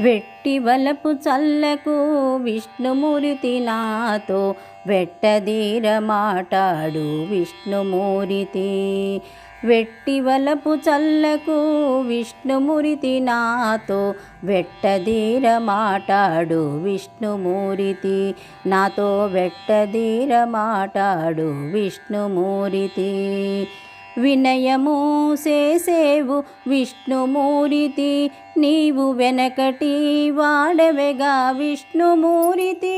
వెట్టి వలపు చల్లకు విష్ణుమూర్తి నాతో వెట్టదీర మాటాడు విష్ణుమూర్తి. వెట్టి వలపు చల్లకు విష్ణుమూర్తి నాతో వెట్టదీర మాటాడు విష్ణుమూర్తి. నాతో వెట్టదీర మాటాడు విష్ణుమూర్తి. వినయము చేసేవు విష్ణుమూరితి నీవు వెనకటి వాడవెగా విష్ణుమూరితి.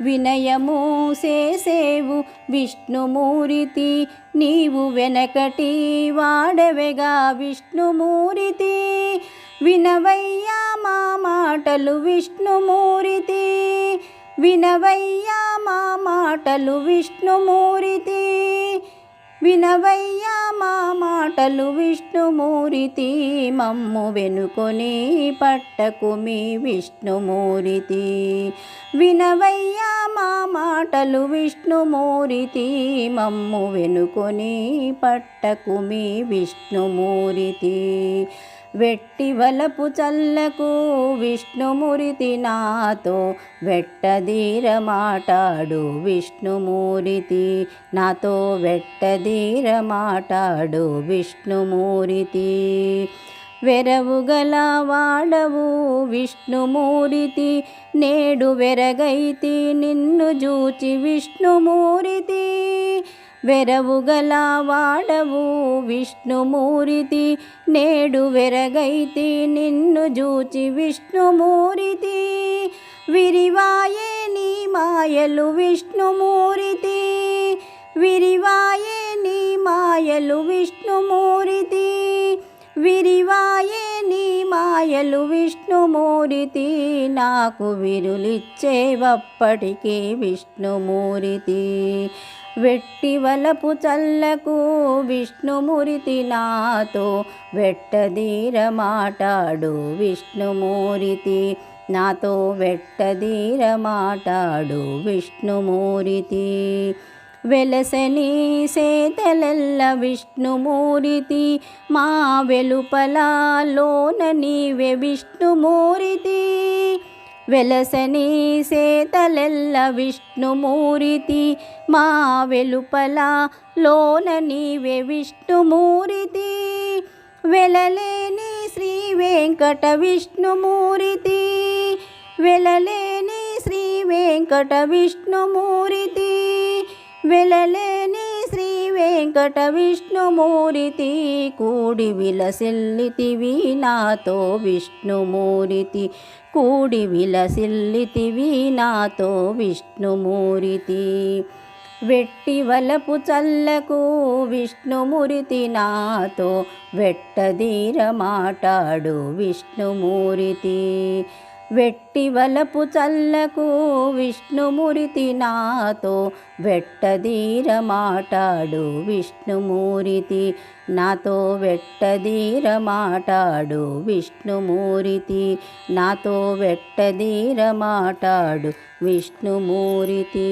వినయము చేసేవు విష్ణుమూరితి నీవు వెనకటి వాడవెగా విష్ణుమూరితి. వినవయ్యా మా మాటలు విష్ణుమూరితి. వినవయ్యా మా మాటలు విష్ణుమూరితి. వినవయ్యా మా మాటలు విష్ణుమూరితి మమ్ము వెనుకొని పట్టకు మీ విష్ణుమూరితి వినవయ్యా మా మాటలు విష్ణుమూరితి మమ్ము వెనుకొని పట్టకు మీ విష్ణుమూరితి వెట్టి వలపు చల్లకు విష్ణుమూరితి నాతో వెట్టదీర మాటాడు విష్ణుమూరితి నాతో వెట్టదీర మాటాడు విష్ణుమూరితి వెరవు గల వాడవు విష్ణుమూరితి నేడు వెరగైతి నిన్ను జూచి విష్ణుమూరితి వెరవు గల వాడవు విష్ణుమూరితి. నేడు వెరగైతి నిన్ను జూచి విష్ణుమూరితి. విరివాయే నీ మాయలు విష్ణుమూరితి. విరివాయే నీ మాయలు విష్ణుమూరితి. విరివాయే నీ మాయలు విష్ణుమూరితి. నాకు విరులిచ్చేవప్పటికీ విష్ణుమూరితి. వెట్టివలపు చల్లకు విష్ణుమూరితి నాతో వెట్టదీర మాటాడు విష్ణుమూరితి నాతో వెట్టదీర మాటాడు విష్ణుమూరితి వెలసని సేతలెల్ల విష్ణుమూరితి మా వెలుపలలోన నీవే విష్ణుమూరితి వెలసని సేతలెల్ల విష్ణుమూరితి మా వెలుపల లోన నీవే విష్ణుమూరితి వెలలేని శ్రీ వెంకట విష్ణుమూరితి వెలలేని శ్రీ వెంకట విష్ణుమూరితి వెలలే వెంకట విష్ణుమూరితి కూడి విలసిల్లితివి నాతో విష్ణుమూరితి. కూడి విలసిల్లితివి నాతో విష్ణుమూరితి. వెట్టి వలపు చల్లకు విష్ణుమురితి నాతో. వెట్టదీర మాటాడు విష్ణుమూరితి. వెట్టి వలపు చల్లకు విష్ణుమూరితి నాతో వెట్టదీర మాటాడు విష్ణుమూరితి నాతో వెట్టదీర మాటాడు విష్ణుమూరితి నాతో వెట్టదీర మాటాడు విష్ణుమూరితి